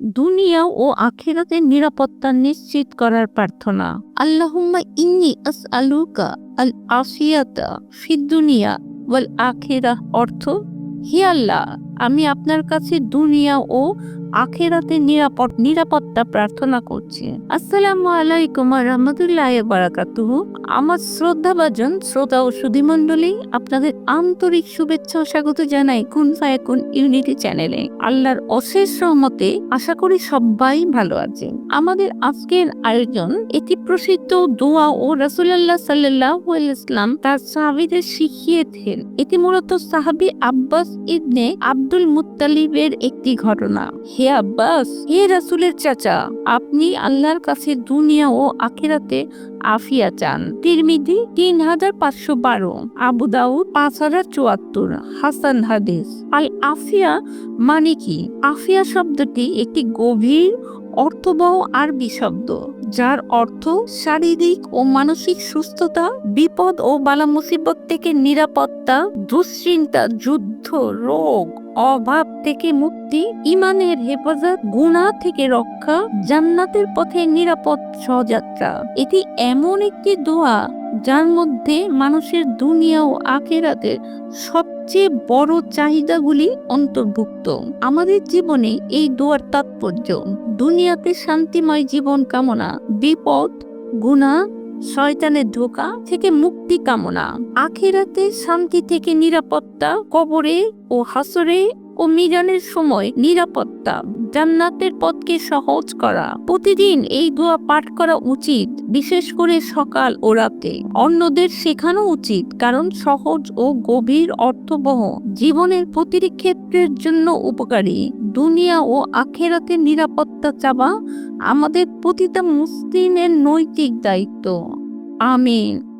দুনিয়া ও আখিরাতের নিরাপত্তা নিশ্চিত করার প্রার্থনা। আল্লাহুম্মা ইন্নি আস আলুকা আল আফিয়াতা ফিদ দুনিয়া ওয়াল আখিরা অর্থ, হে আল্লাহ আমি আপনার কাছে দুনিয়া ও আখেরাতে নিরাপদ, নিরাপত্তা প্রার্থনা করছি। আসসালামু আলাইকুম রহমতুল্লাহ বারাকাতুহ। আমার শ্রদ্ধাভাজন শ্রোতা ও সুধীমণ্ডলী, আপনাদের আন্তরিক শুভেচ্ছা ও স্বাগত জানাই কুন ফায়াকুন ইউনিটি চ্যানেলে। আল্লাহর অশেষ রহমতে আশা করি সবাই ভালো আছেন। আমাদের আজকের আয়োজন, এটি প্রসিদ্ধ দোয়া ও রাসুলাল্লাহ সাল্লাহ ইসলাম তার সাহাবিদের শিখিয়েছেন। এটি মূলত সাহাবি আব্বাস ইবনে আব্দুল মুতালিবের একটি ঘটনা। হে আব্বাস, হে রাসুলের চাচা, আপনি আল্লাহর কাছে দুনিয়া ও আখেরাতে আফিয়া চান। তিরমিদি তিন হাজার পাঁচশো বারো, আবু দাউদ পাঁচ হাজার চুয়াত্তর, হাসান হাদিস। আল আফিয়া মানে কি? আফিয়া শব্দটি একটি গভীর অর্থবহ আরবি শব্দ যার অর্থ শারীরিক ও মানসিক সুস্থতা, বিপদ ও বালা মুসিবত থেকে নিরাপত্তা, দুশ্চিন্তা, যুদ্ধ, রোগ, অভাব থেকে মুক্তি, ইমানের হেফাজত গুণা থেকে রক্ষা, জান্নাতের পথে নিরাপদ সহযাত্রা। এটি এমন একটি দোয়া, যার মধ্যে মানুষের দুনিয়া ও আখেরাতের সবচেয়ে বড় চাহিদাগুলি অন্তর্ভুক্ত। আমাদের জীবনে এই দুয়ার তাৎপর্য, দুনিয়াতে শান্তিময় জীবন কামনা, বিপদ, গুণা, শয়তানের ধোকা থেকে মুক্তি কামনা। আখেরাতে শান্তি থেকে নিরাপত্তা, কবরে ও হাসরে ও মিজানের সময় নিরাপত্তা। জান্নাতের পথকে সহজ করা। প্রতিদিন এই দোয়া পাঠ করা উচিত, বিশেষ করে সকাল ও রাতে। অন্যদের শেখানো উচিত, কারণ সহজ ও গভীর অর্থবহ জীবনের প্রতিটি ক্ষেত্রের জন্য উপকারী। দুনিয়া ও আখেরাতের নিরাপত্তা চাওয়া আমাদের প্রতিটা মুসলিমের নৈতিক দায়িত্ব। আমিন।